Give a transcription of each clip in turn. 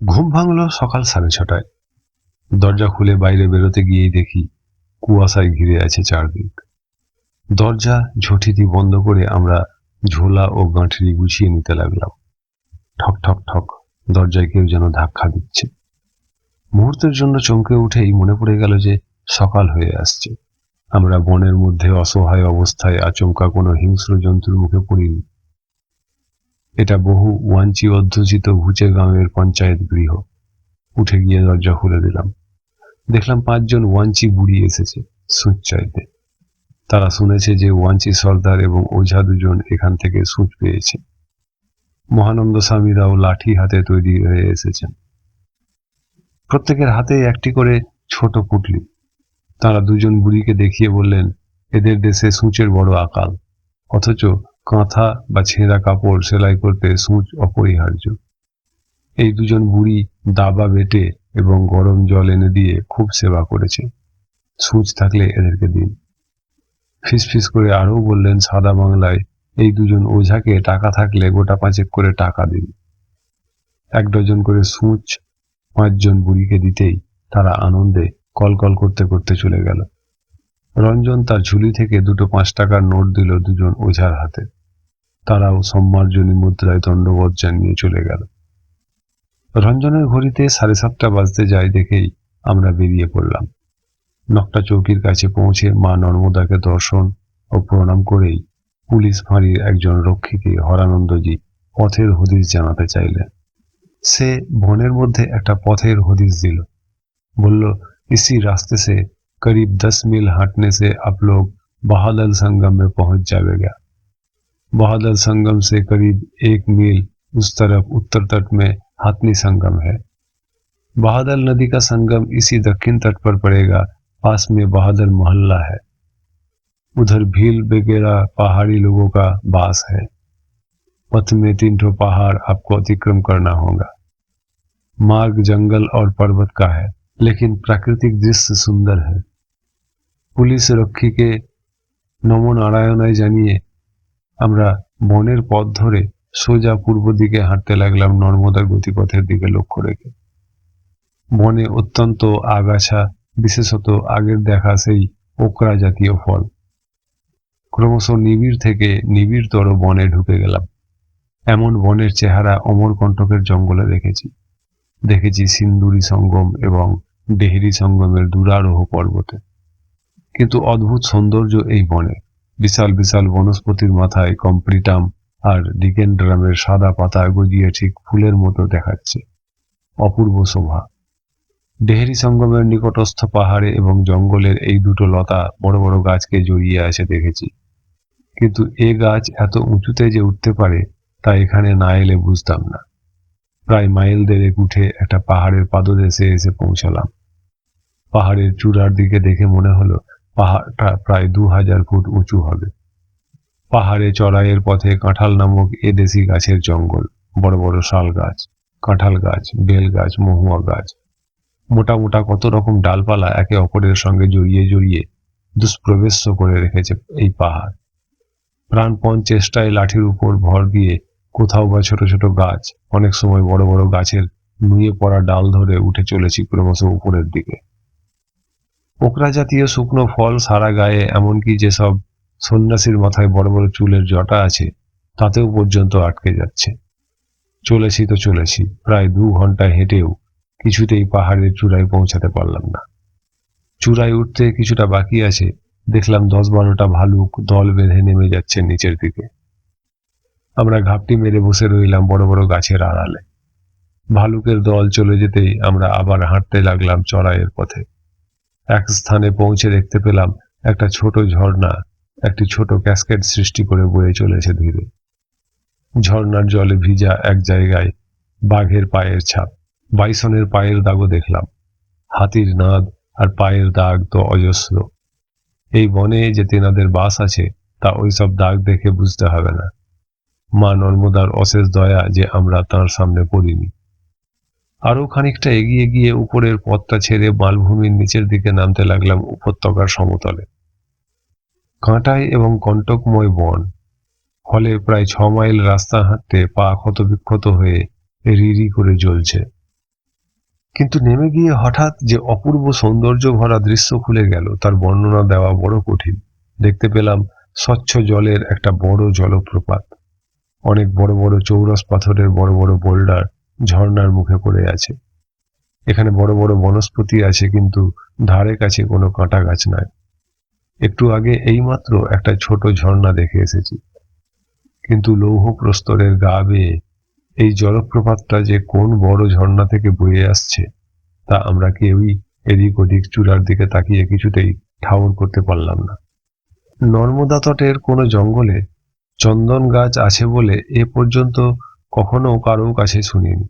ঘুম ভাঙলো সকাল সাড়ে ছটায়। দরজা খুলে বাইরে বেরোতে গিয়েই দেখি কুয়াশায় ঘিরে আছে চারদিক। দরজা ঝটিতি বন্ধ করে আমরা ঝোলা ও গাঁঠরি গুছিয়ে নিতে লাগলাম। ঠক ঠক ঠক, দরজায় কেউ যেন ধাক্কা দিচ্ছে। মুহূর্তের জন্য চমকে উঠেই মনে পড়ে গেল যে সকাল হয়ে আসছে। আমরা বনের মধ্যে অসহায় অবস্থায় আচমকা কোনো হিংস্র জন্তুর মুখে পড়িনি। এটা বহু ওয়াঞ্চি অধ্যুষিত ঘুচে গ্রামের পঞ্চায়েত গৃহ। উঠে গিয়ে দরজা খুলে দিলাম। দেখলাম পাঁচজন ওয়াঞ্চি বুড়ি এসেছে সুচ চাইতে তারা শুনেছে যে ওয়াঞ্চি সর্দার এবং ওঝা দুজন এখান থেকে সুচ পেয়েছে। মহানন্দ স্বামীরাও লাঠি হাতে তৈরি হয়ে এসেছেন। প্রত্যেকের হাতে একটি করে ছোট পুটলি। তারা দুজন বুড়িকে দেখিয়ে বললেন, এদের দেশে সূচের বড় আকাল। অথচ কাঁথা বা ছেঁড়া কাপড় সেলাই করতে সূচ অপরিহার্য। এই দুজন বুড়ি দাবা বেটে এবং গরম জল এনে দিয়ে খুব সেবা করেছে। সূচ থাকলে এদেরকে দিন। ফিস করে আরও বললেন, সাদা বাংলায় এই দুজন ওঝাকে টাকা থাকলে গোটা পাঁচেক করে টাকা দিন। এক ডজন করে সূচ পাঁচজন বুড়িকে দিতেই তারা আনন্দে কলকল করতে করতে চলে গেল। রঞ্জন তার ঝুলি থেকে দুটো পাঁচ টাকার নোট দিল দুজন ওঝার হাতে। তারাও সম্মার্জনী মুদ্রায় দণ্ডবোধ জানিয়ে চলে গেল রঞ্জনের ঘড়িতে সাড়ে সাতটা বাজতে যায় দেখেই আমরা বেরিয়ে পড়লাম নকটা চৌকির কাছে পৌঁছে মা নর্মদাকে দর্শন ও প্রণাম করেই পুলিশ ফাঁড়ির একজন রক্ষীকে হরানন্দজি পথের হদিস জানাতে চাইলেন সে বনের মধ্যে একটা পথের হদিস দিল বলল इसी रास्ते से करीब दस मील हटने से आप लोग बहादल संगम में पहुंच जाएगा बहादुर संगम से करीब एक मील उस तरफ़ उत्तर तट में हाथनी संगम है। बहादुर नदी का संगम इसी दक्षिण तट पर पड़ेगा। पास में बहादुर मोहल्ला है। उधर भील वगैरह पहाड़ी लोगों का बास है। पथ में तीन ठो पहाड़ आपको अतिक्रम करना होगा। मार्ग जंगल और पर्वत का है, लेकिन प्राकृतिक दृश्य सुंदर है। पुलिस रक्षी के नमो नारायण जानिए আমরা বনের পথ ধরে সোজা পূর্ব দিকে হাঁটতে লাগলাম নর্মদা গতিপথের দিকে লক্ষ্য রেখে। বনে অত্যন্ত আগাছা, বিশেষত আগের দেখা সেই ওকরা জাতীয় ফল। ক্রমশ নিবিড় থেকে নিবিড়তর বনে ঢুকে গেলাম। এমন বনের চেহারা অমরকণ্টকের জঙ্গলে দেখেছি। দেখেছি সিন্দুরি সঙ্গম এবং ডেহরি সঙ্গমের দুরারোহ পর্বতে। কিন্তু অদ্ভুত সৌন্দর্য এই বনে। বিশাল বিশাল বনস্পতির মাথায় কম্প্রিটাম আর ডিকেন্ড্রামের সাদা পাতা গজিয়ে ঠিক ফুলের মতো দেখাচ্ছে। অপূর্ব শোভা। ডেহেরি সঙ্গমের নিকটস্থ পাহাড়ে এবং জঙ্গলের এই দুটো লতা বড় বড় গাছকে জড়িয়ে আছে দেখেছি। কিন্তু এ গাছ এত উঁচুতে যে উঠতে পারে তা এখানে না এলে বুঝতাম না। প্রায় মাইল দেড়েক উঠে একটা পাহাড়ের পাদদেশে এসে পৌঁছালাম। পাহাড়ের চূড়ার দিকে দেখে মনে হলো পাহাড়টা প্রায় দু হাজার ফুট উঁচু হবে। পাহাড়ে চড়াইয়ের পথে কাঁঠাল নামক এদেশি গাছের জঙ্গল, বড় বড় শাল গাছ, কাঁঠাল গাছ, বেল গাছ, মহুয়া গাছ। মোটা মোটা কত রকম ডালপালা একে অপরের সঙ্গে জড়িয়ে জড়িয়ে দুষ্প্রবেশ্য করে রেখেছে এই পাহাড়। প্রাণপণ চেষ্টায় লাঠির উপর ভর দিয়ে কোথাও বা ছোট ছোট গাছ, অনেক সময় বড় বড় গাছের নুয়ে পড়া ডাল ধরে উঠে চলেছি ক্রমশ উপরের দিকে। পোকরা জাতীয় শুকনো ফল সারা গায়ে, এমনকি যেসব সন্ন্যাসীর মাথায় বড় বড় চুলের জটা আছে, তাতেও পর্যন্ত আটকে যাচ্ছে। চলেছি তো চলেছি, প্রায় দু ঘণ্টা হেঁটেও কিছুতেই পাহাড়ের চূড়ায় পৌঁছাতে পারলাম না। চূড়ায় উঠতে কিছুটা বাকি আছে, দেখলাম দশ বারোটা ভালুক দল বেঁধে নেমে যাচ্ছে নিচের দিকে। আমরা ঘাপটি মেরে বসে রইলাম বড় বড় গাছের আড়ালে। ভালুকের দল চলে যেতেই আমরা আবার হাঁটতে লাগলাম চড়াইয়ের পথে। এক স্থানে পৌঁছে দেখতে পেলাম একটা ছোট ঝর্ণা, একটি ছোট ক্যাসকেট সৃষ্টি করে বয়ে চলেছে ধীরে। ঝর্ণার জলে ভিজা এক জায়গায় বাঘের পায়ের ছাপ, বাইসনের পায়ের দাগও দেখলাম। হাতির নাদ আর পায়ের দাগ তো অজস্র। এই বনে যে তেনাদের বাস আছে, তা ওইসব দাগ দেখে বুঝতে হবে না। মা নর্মদার অশেষ দয়া যে আমরা তার সামনে পড়িনি। আরও খানিকটা এগিয়ে গিয়ে উপরের পথটা ছেড়ে মালভূমির নিচের দিকে নামতে লাগলাম উপত্যকার সমতলে। কাঁটায় এবং কণ্টকময় বন। ফলে প্রায় ছ মাইল রাস্তা হাঁটতে পা ক্ষত বিক্ষত হয়ে রিরি করে জ্বলছে। কিন্তু নেমে গিয়ে হঠাৎ যে অপূর্ব সৌন্দর্য ভরা দৃশ্য খুলে গেল, তার বর্ণনা দেওয়া বড় কঠিন। দেখতে পেলাম স্বচ্ছ জলের একটা বড় জলপ্রপাত। অনেক বড় বড় চৌরস পাথরের বড় বড় বোল্ডার ঝর্ণার মুখে পড়ে আছে। এখানে বড় বড় বনস্পতি আছে, কিন্তু ধারে কাছে কোনো কাঁটা গাছ নাই। একটু আগে এইমাত্র একটা ছোট ঝর্ণা দেখে এসেছি। কিন্তু লৌহ প্রস্তরের গা বেয়ে এই জলপ্রপাতটা যে কোন বড় ঝর্ণা থেকে বয়ে আসছে, তা আমরা কেউই এদিক ওদিক চূড়ার দিকে তাকিয়ে কিছুতেই ঠাউর করতে পারলাম না। নর্মদা তটের কোনো জঙ্গলে চন্দন গাছ আছে বলে এ পর্যন্ত কখনো কারও কাছে শুনিনি।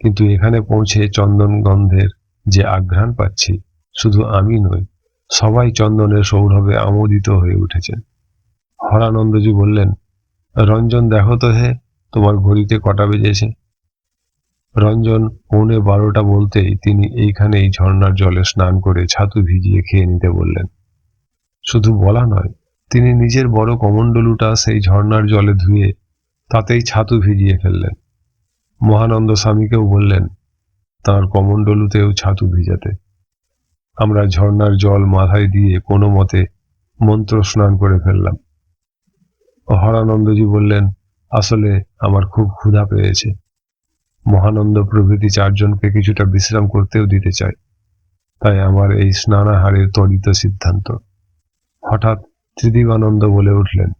কিন্তু এখানে পৌঁছে চন্দন গন্ধের যে আঘ্রাণ পাচ্ছি, শুধু আমি নই, সবাই চন্দনের সৌরভে আমোদিত হয়ে উঠেছেন হরানন্দজি বললেন, রঞ্জন, দেখো তো হে, তোমার ঘড়িতে কটা বেজেছে? রঞ্জন পৌনে বারোটা বলতেই তিনি এইখানেই ঝর্ণার জলে স্নান করে ছাতু ভিজিয়ে খেয়ে নিতে বললেন। শুধু বলা নয়, তিনি নিজের বড় কমণ্ডলুটা সেই ঝর্ণার জলে ধুয়ে তাতেই ছাতু ভিজিয়ে ফেললেন। মহানন্দ স্বামীকেও বললেন, তার কমণ্ডলুতেও ছাতু ভিজাতে। আমরা ঝর্ণার জল মাথায় দিয়ে কোনো মতে মন্ত্র স্নান করে ফেললাম। হরানন্দজি বললেন, আসলে আমার খুব ক্ষুধা পেয়েছে। মহানন্দ প্রভৃতি চারজনকে কিছুটা বিশ্রাম করতেও দিতে চাই তাই আমার এই স্নানাহারের ত্বরিত সিদ্ধান্ত। হঠাৎ ত্রিদিবানন্দ বলে উঠলেন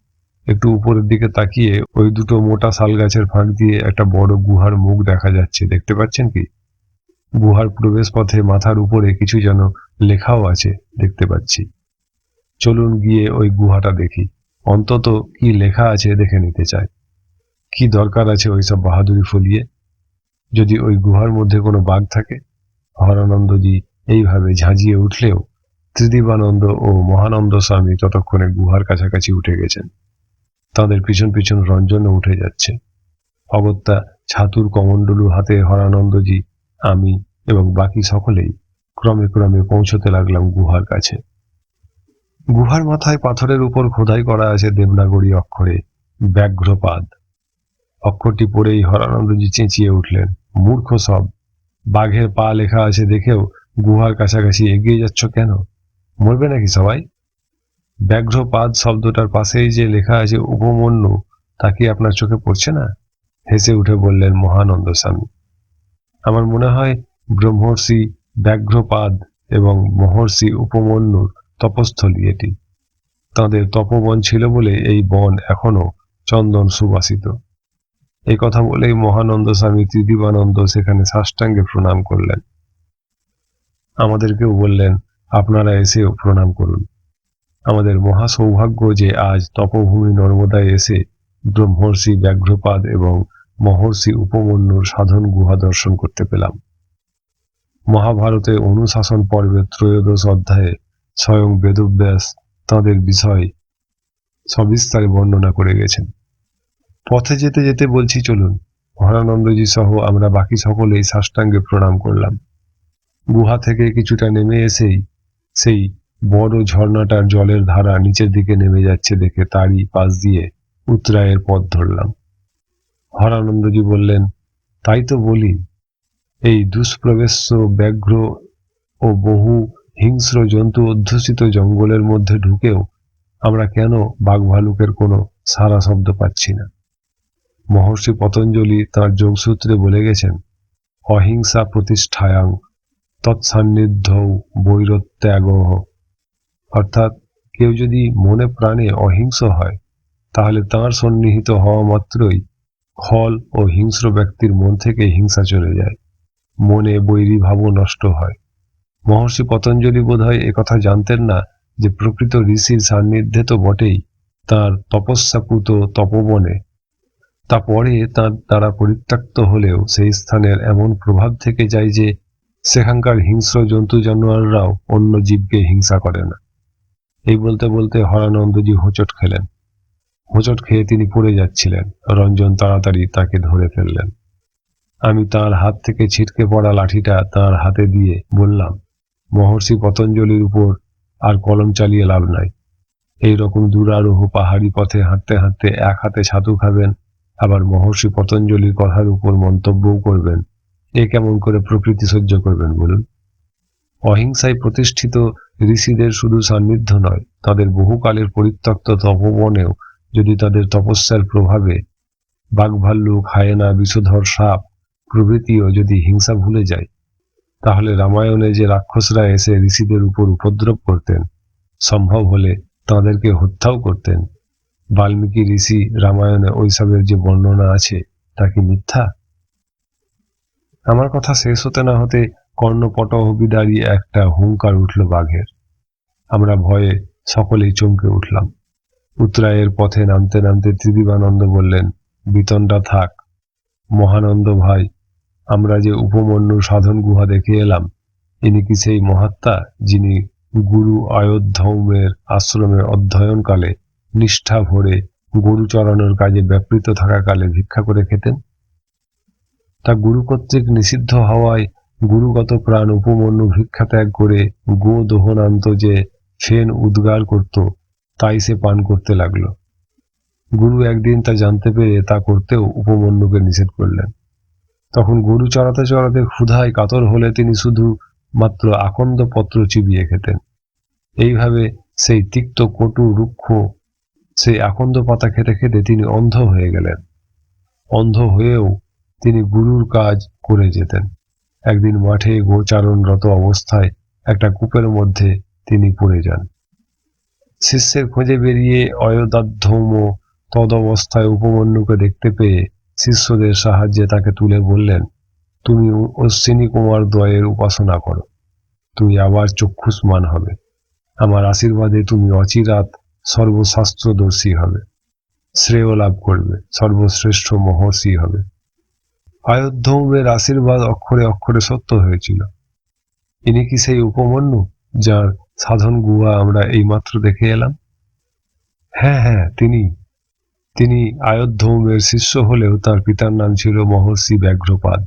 একটু উপরের দিকে তাকিয়ে ওই দুটো মোটা শাল গাছের ফাঁক দিয়ে একটা বড় গুহার মুখ দেখা যাচ্ছে, দেখতে পাচ্ছেন কি? গুহার প্রবেশ পথে মাথার উপরে কিছু যেন লেখাও আছে, দেখতে পাচ্ছি। চলুন গিয়ে ওই গুহাটা দেখি। অন্তত কি লেখা আছে দেখে নিতে চাই। কি দরকার আছে ওইসব বাহাদুরি ফলিয়ে? যদি ওই গুহার মধ্যে কোনো বাঘ থাকে? হরানন্দজি এইভাবে ঝাঁঝিয়ে উঠলেও ত্রিদীবানন্দ ও মহানন্দ স্বামী ততক্ষণে গুহার কাছাকাছি উঠে গেছেন। তাদের পিছন পিছন রঞ্জনও উঠে যাচ্ছে। অগত্যা ছাতুর কমণ্ডলু হাতে হরানন্দজি, আমি এবং বাকি সকলেই ক্রমে ক্রমে পৌঁছতে লাগলাম গুহার কাছে। গুহার মাথায় পাথরের উপর খোদাই করা আছে দেবনাগরী অক্ষরে ব্যাঘ্রপাদ। অক্ষরটি পড়েই হরানন্দজি চেঁচিয়ে উঠলেন, মূর্খ সব, বাঘের পা লেখা আছে দেখেও গুহার কাছাকাছি এগিয়ে যাচ্ছ কেন? মরবে নাকি সবাই? ব্যাঘ্রপাদ শব্দটার পাশেই যে লেখা আছে উপমন্যু, তা কি আপনার চোখে পড়ছে না? হেসে উঠে বললেন মহানন্দ স্বামী। আমার মনে হয় ব্রহ্মর্ষি ব্যাঘ্রপাদ এবং মহর্ষি উপমন্যুর তপস্থলী এটি। তাঁদের তপবন ছিল বলে এই বন এখনও চন্দন সুবাসিত। এই কথা বলেই মহানন্দ স্বামী ত্রিদিবানন্দ সেখানে সাষ্টাঙ্গে প্রণাম করলেন। আমাদেরকেও বললেন, আপনারা এসেও প্রণাম করুন। আমাদের মহা সৌভাগ্য যে আজ তপভূমি নর্মদায় এসে ব্রহ্মর্ষি ব্যাঘ্রপাদ এবং মহর্ষি উপমন্যুর সাধন গুহা দর্শন করতে পেলাম। মহাভারতে অনুশাসন পর্বের ত্রয়োদশ অধ্যায়ে স্বয়ং বেদব্যাস তাঁদের বিষয় সবিস্তারে বর্ণনা করে গেছেন। পথে যেতে যেতে বলছি, চলুন হরানন্দজি সহ আমরা বাকি সকলেই সাষ্টাঙ্গে প্রণাম করলাম। গুহা থেকে কিছুটা নেমে এসেই সেই বড় ঝর্ণাটার জলের ধারা নিচের দিকে নেমে যাচ্ছে দেখে তারই পাশ দিয়ে উত্তরায়ের পথ ধরলাম। হরানন্দজি বললেন, তাই তো বলি, এই দুষ্প্রবেশ্য, ব্যাঘ্র ও বহু হিংস্র জন্তু অধ্যুষিত জঙ্গলের মধ্যে ঢুকেও আমরা কেন বাঘ ভালুকের কোনো সারা শব্দ পাচ্ছি না? মহর্ষি পতঞ্জলি তাঁর যোগসূত্রে বলে গেছেন, অহিংসা প্রতিষ্ঠায়াং তৎসান্নিধ্য বৈরত্যাগ অর্থাৎ কেউ যদি মনে প্রাণে অহিংস হয়, তাহলে তার সন্নিহিত হওয়া মাত্রই খল ও হিংস্র ব্যক্তির মন থেকে হিংসা চলে যায়। মনে বৈরী ভাবও নষ্ট হয়। মহর্ষি পতঞ্জলি বোধ হয় একথা জানতেন না যে প্রকৃত ঋষির সান্নিধ্যে তো বটেই তার তপস্যাপুত তপবনে। তা পরে তার দ্বারা পরিত্যক্ত হলেও সেই স্থানের এমন প্রভাব থেকে যায় যে সেখানকার হিংস্র জন্তু জানোয়াররাও অন্য জীবকে হিংসা করে না। এই বলতে বলতে হরানন্দজি হোঁচট খেলেন। হোঁচট খেয়ে তিনি পড়ে যাচ্ছিলেন। রঞ্জন তাড়াতাড়ি তাকে ধরে ফেললেন। আমি তার হাত থেকে ছিটকে পড়া লাঠিটা তার হাতে দিয়ে বললাম, মহর্ষি পতঞ্জলির উপর আর কলম চালিয়ে লাভ নাই। এই রকম দুরারোহ পাহাড়ি পথে হাঁটতে হাঁটতে এক হাতে ছাতু খাবেন, আবার মহর্ষি পতঞ্জলির কথার উপর মন্তব্যও করবেন। এ কেমন করে প্রকৃতি সহ্য করবেন বলুন? অহিংসায় প্রতিষ্ঠিত ঋষিদের শুধু সান্নিধ্য নয়, তাদের বহুকালের পরিত্যক্ত তপবনেও যদি তাদের তপস্যার প্রভাবে বাঘভাল্লুক, হায়েনা বিষধর সাপ প্রভৃতিও যদি হিংসা ভুলে যায়, তাহলে রামায়ণে যে রাক্ষসরা এসে ঋষিদের উপর উপদ্রব করতেন, সম্ভব হলে তাদেরকে হত্যাও করতেন। বাল্মীকি ঋষি রামায়ণে ওইসবের যে বর্ণনা আছে, তা কি মিথ্যা? আমার কথা শেষ হতে না হতে কর্ণপটহবি দাঁড়িয়ে একটা হুঙ্কার উঠল বাঘের। আমরা ভয়ে সকলেই চমকে উঠলাম। উত্তরায়ের পথে নামতে নামতে ত্রিদিবানন্দ বললেন বিতনটা থাক। মহানন্দ ভাই, আমরা যে উপমন্যুর সাধন গুহা দেখে এলাম, ইনি কি সেই মহাত্মা যিনি গুরু আয়োধ্যৌমের আশ্রমে অধ্যয়নকালে নিষ্ঠা ভরে গরু চড়ানোর কাজে ব্যাপৃত থাকাকালে ভিক্ষা করে খেতেন? তা গুরু কর্তৃক নিষিদ্ধ হওয়ায় গুরুগত প্রাণ উপমন্যু ভিক্ষা ত্যাগ করে গো দোহনান্ত যে ফেন উদ্গার করত, তাই সে পান করতে লাগল। গুরু একদিন তা জানতে পেরে তা করতেও উপমন্যুকে নিষেধ করলেন। তখন গরু চড়াতে চড়াতে ক্ষুধায় কাতর হলে তিনি শুধু মাত্র আকন্দ পত্র চিবিয়ে খেতেন। এইভাবে সেই তিক্ত কটু রুক্ষ, সেই আকন্দ পাতা খেতে খেতে তিনি অন্ধ হয়ে গেলেন। অন্ধ হয়েও তিনি গুরুর কাজ করে যেতেন। একদিন মাঠে গোচারণরত অবস্থায় একটা কূপের মধ্যে তিনি পড়ে যান। শিষ্যের খোঁজে বেরিয়ে অয়োদাধ্যম তদবস্থায় উপমন্যুকে দেখতে পেয়ে শিষ্যদের সাহায্যে তাকে তুলে বললেন, তুমি অশ্বিনী কুমার দ্বয়ের উপাসনা করো। তুমি আবার চক্ষুষ্মান হবে। আমার আশীর্বাদে তুমি অচিরাত সর্বশাস্ত্রদর্শী হবে। শ্রেয় লাভ করবে। সর্বশ্রেষ্ঠ মহর্ষি হবে। আয়োধ্যৌমের আশীর্বাদ অক্ষরে অক্ষরে সত্য হয়েছিল। ইনি কি সেই উপমন্যু যার সাধন গুহা আমরা এইমাত্র দেখে এলাম? হ্যাঁ হ্যাঁ তিনি। তিনি আয়োধ্যৌমের শিষ্য হলেও তার পিতার নাম ছিল মহর্ষি ব্যাঘ্রপাদ।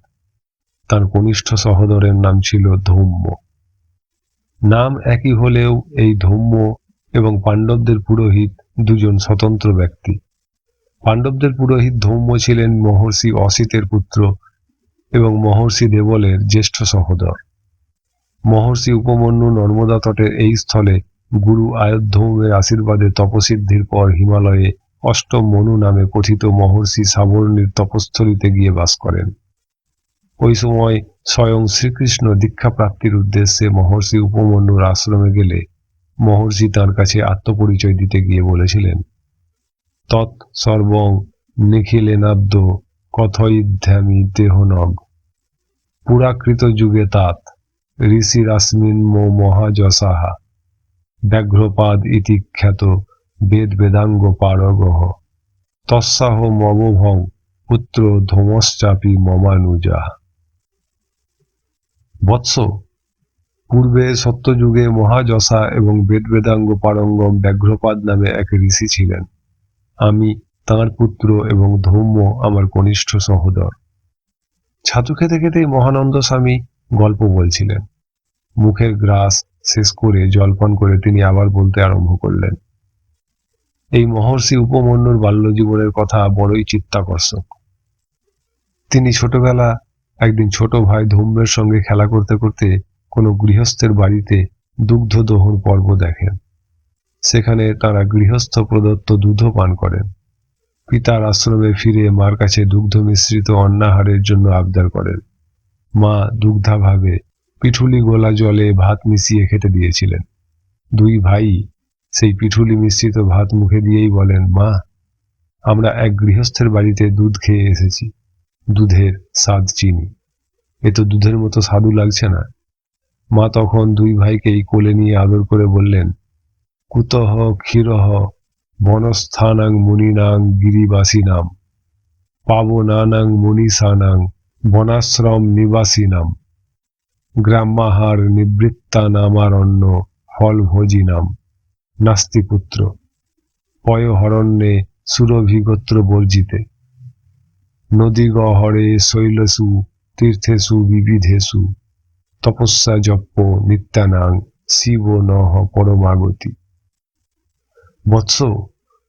তার কনিষ্ঠ সহোদরের নাম ছিল ধৌম্য। নাম একই হলেও এই ধৌম্য এবং পাণ্ডবদের পুরোহিত দুজন স্বতন্ত্র ব্যক্তি। পাণ্ডবদের পুরোহিত ধৌম্য ছিলেন মহর্ষি অসিতের পুত্র এবং মহর্ষি দেবলের জ্যেষ্ঠ সহোদর। মহর্ষি উপমন্যু নর্মদা তটের এই স্থলে গুরু আয়োধ্যৌমের আশীর্বাদে তপসিদ্ধির পর হিমালয়ে অষ্টম মনু নামে কথিত মহর্ষি সাবর্ণীর তপস্থলিতে গিয়ে বাস করেন। ওই সময় স্বয়ং শ্রীকৃষ্ণ দীক্ষা প্রাপ্তির উদ্দেশ্যে মহর্ষি উপমন্যুর আশ্রমে গেলে মহর্ষি তার কাছে আত্মপরিচয় দিতে গিয়ে বলেছিলেন তৎ সর্বং নিখিলেনাব্দ কথয়িধ্যামি দেহনগ। পুরাকৃত যুগে তাত ঋষিরাস্মিন মো মহাযশাহা ব্যাঘ্রপাদ ইতি খ্যাত বেদ বেদাঙ্গ পারগহ তৎসাহ মবভং পুত্র ধমশ্চাপি মমানুজাহা বৎস। পূর্বে সত্যযুগে মহাযশা এবং বেদ বেদাঙ্গ পারঙ্গম ব্যাঘ্রপাদ নামে এক ঋষি ছিলেন। আমি তাঁর পুত্র এবং ধৌম্য আমার কনিষ্ঠ সহোদর। ছাতু খেতে খেতেই মহানন্দ স্বামী গল্প বলছিলেন। মুখের গ্রাস শেষ করে জলপান করে তিনি আবার বলতে আরম্ভ করলেন। এই মহর্ষি উপমন্যুর বাল্যজীবনের কথা বড়ই চিত্তাকর্ষক। তিনি ছোটবেলা একদিন ছোট ভাই ধূম্রের সঙ্গে খেলা করতে করতে কোনো গৃহস্থের বাড়িতে দুগ্ধ দহন পর্ব দেখেন। সেখানে তারা গৃহস্থ প্রদত্ত দুধ পান করেন। পিতার আশ্রমে ফিরে মার কাছে দুগ্ধ মিশ্রিত অন্নাহারের জন্য আবদার করেন। মা দুগ্ধাভাবে পিঠুলি গোলা জলে ভাত মিশিয়ে খেতে দিয়েছিলেন। দুই ভাই সেই পিঠুলি মিশ্রিত ভাত মুখে দিয়েই বলেন, মা, আমরা এক গৃহস্থের বাড়িতে দুধ খেয়ে এসেছি। দুধের স্বাদ চিনি। এ তো দুধের মতো স্বাদু লাগছে না। মা তখন দুই ভাইকেই কোলে নিয়ে আদর করে বললেন কুতহ, ক্ষীরহ, বনস্থানাং মুনিনাং গিরিবাসিনাম, পাবনানাং মুনিসানাং বনাশ্রম নিবাসিনাম, গ্রাম্যাহার নিবৃত্তানামারণ্য ফলভোজিনাম নাস্তিপুত্র, পয়হরণ্যে সুরভিগোত্র বর্জিতে নদীগহরে শৈলসু তীর্থেষু বিবিধেষু তপস্যা জপ্প নিত্যানাং শিব নহ পরমাগতি। বৎস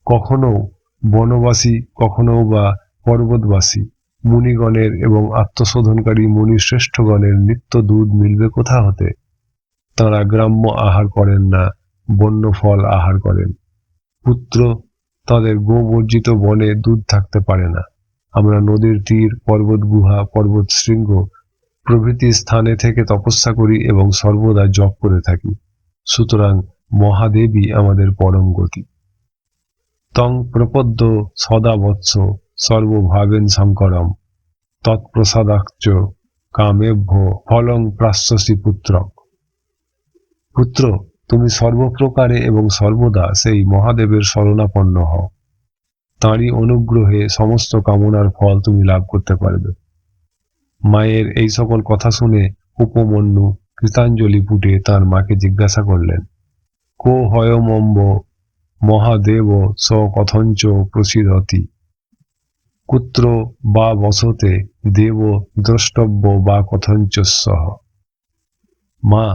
কখনো বনবাসী, কখনো বা পর্বতবাসী। মুনিগণের এবং আত্মশোধনকারী মুনিশ্রেষ্ঠগণের নিত্য দুধ মিলবে কোথা হতে? তাঁরা গ্রাম্য আহার করেন না বন্য ফল আহার করেন। পুত্র তাদের গোবর্জিত বনে দুধ থাকতে পারে না। আমরা নদীর তীর, পর্বত গুহা, পর্বত শৃঙ্গ প্রভৃতি স্থানে থেকে তপস্যা করি এবং সর্বদা জপ করে থাকি। সুতরাং মহাদেবী আমাদের পরম গতি। তং প্রপদ্য সদা বৎস সর্বভাবেন শঙ্করম তৎপ্রসাদাক্ষ কামেভ্য ফলং প্রাশ্বসী পুত্রক পুত্র, তুমি সর্বপ্রকারে এবং সর্বদা সেই মহাদেবের শরণাপন্ন হও। তাঁরই অনুগ্রহে সমস্ত কামনার ফল তুমি লাভ করতে পারবে। মায়ের এই সকল কথা শুনে উপমন্যু কৃতাঞ্জলি পুটে তার মাকে জিজ্ঞাসা করলেন কো হয়মম্ব মহাদেব স কথঞ্চ প্রসিদতি কুত্র বা বসতে দেব দ্রষ্টব্য বা কথঞ্চ সহ মা,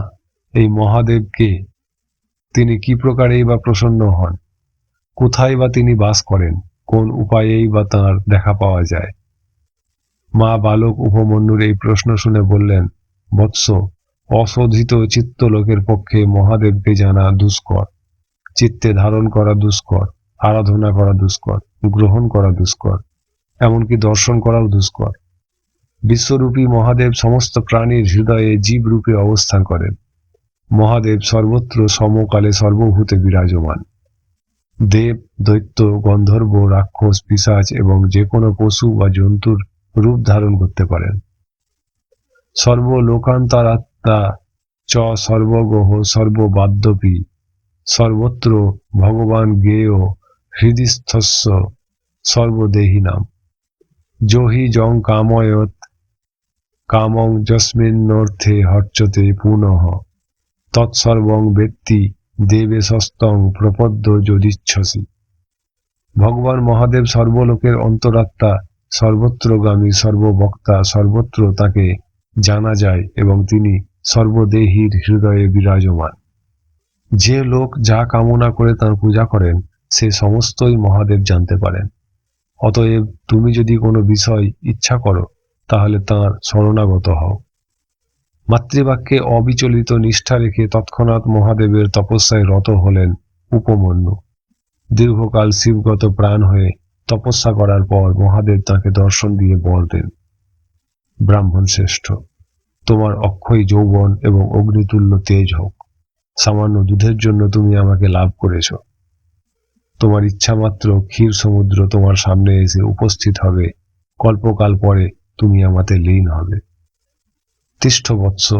এই মহাদেবকে তিনি কি প্রকারেই বা প্রসন্ন হন? কোথায় বা তিনি বাস করেন? কোন উপায়েই বা তাঁর দেখা পাওয়া যায়? মা বালক উপমন্যুর এই প্রশ্ন শুনে বললেন, বৎস অশোধিত চিত্ত লোকের পক্ষে মহাদেবকে জানা দুষ্কর। চিত্তে ধারণ করা দুষ্কর, আরাধনা করা দুষ্কর, গ্রহণ করা দুষ্কর, এমনকি দর্শন করাও দুষ্কর। বিশ্বরূপী মহাদেব সমস্ত প্রাণীর হৃদয়ে জীব রূপে অবস্থান করেন। মহাদেব সর্বত্র সমকালে সর্বভূতে বিরাজমান। দেব, দৈত্য, গন্ধর্ব, রাক্ষস, পিসাচ এবং যে কোনো পশু বা জন্তুর রূপ ধারণ করতে পারেন। সর্বলোকান্তরাত্মা চ সর্বগহ সর্ববাদ্যপি, সর্বত্র ভগবান গেয় হৃদিস্থস্য সর্বদেহী নাম। জহি জং কাময়ত কামং যস্মিন্নর্থে হর্চতে পুনঃ। তৎসর্বং ব্যক্তি দেবে সস্তং প্রপদ্য যদিচ্ছসি। ভগবান মহাদেব সর্বলোকের অন্তরাত্মা, সর্বত্রগামী সর্ববক্তা, সর্বত্র তাকে জানা যায় এবং তিনি সর্বদেহীর হৃদয়ে বিরাজমান। যে লোক যা কামনা করে তার পূজা করেন, সে সমস্তই মহাদেব জানতে পারেন। অতএব তুমি যদি কোনো বিষয় ইচ্ছা করো, তাহলে তার শরণাগত হও। মাতৃবাক্যে অবিচলিত নিষ্ঠা রেখে তৎক্ষণাৎ মহাদেবের তপস্যায় রত হলেন উপমন্যু। দীর্ঘকাল শিবগত প্রাণ হয়ে তপস্যা করার পর মহাদেব তাকে দর্শন দিয়ে বর দেন। ব্রাহ্মণ শ্রেষ্ঠ তোমার অক্ষয় যৌবন এবং অগ্নিতুল্য তেজ হোক। সামান্য দুধের জন্য তুমি আমাকে লাভ করেছ। তোমার ইচ্ছা মাত্র ক্ষীর সমুদ্র তোমার সামনে এসে উপস্থিত হবে। কল্পকাল পরে তুমি আমাতে লীন হবে। তিষ্ঠ বৎস,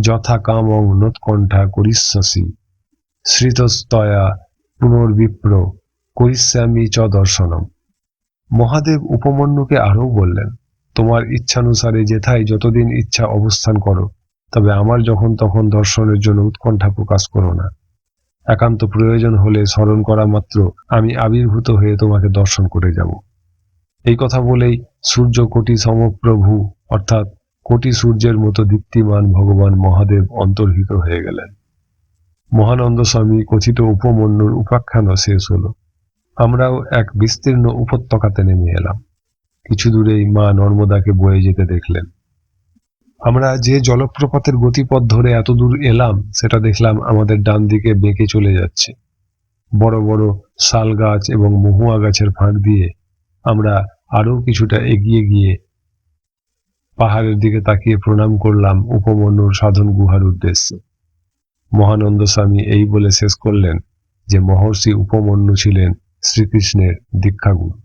যথা কামং নোৎকণ্ঠা করিষ্যসি। শ্রিতস্তয়া পুনর্বিপ্র, করিষ্যামি চ দর্শনম। মহাদেব উপমন্যুকে আরও বললেন তোমার ইচ্ছানুসারে যেথায় যতদিন ইচ্ছা অবস্থান করো, তবে আমার যখন তখন দর্শনের জন্য উৎকণ্ঠা প্রকাশ করো না। একান্ত প্রয়োজন হলে স্মরণ করা মাত্র আমি আবির্ভূত হয়ে তোমাকে দর্শন করে যাব। এই কথা বলেই সূর্য কোটি সমপ্রভু, অর্থাৎ কোটি সূর্যের মতো দীপ্তিমান ভগবান মহাদেব অন্তর্হিত হয়ে গেলেন। মহানন্দ স্বামী কথিত উপমন্যুর উপাখ্যানও শেষ হলো। আমরাও এক বিস্তীর্ণ উপত্যকাতে নেমে এলাম। কিছু দূরেই মা নর্মদাকে বয়ে যেতে দেখলেন। আমরা যে জলপ্রপাতের গতিপথ ধরে এত দূর এলাম, সেটা দেখলাম আমাদের ডান দিকে বেঁকে চলে যাচ্ছে। বড় বড় শাল গাছ এবং মহুয়া গাছের ফাঁক দিয়ে আমরা আরও কিছুটা এগিয়ে গিয়ে পাহাড়ের দিকে তাকিয়ে প্রণাম করলাম উপমন্যুর সাধন গুহার উদ্দেশ্যে। মহানন্দ স্বামী এই বলে শেষ করলেন যে মহর্ষি উপমন্যু ছিলেন শ্রীকৃষ্ণের দীক্ষাগুরু।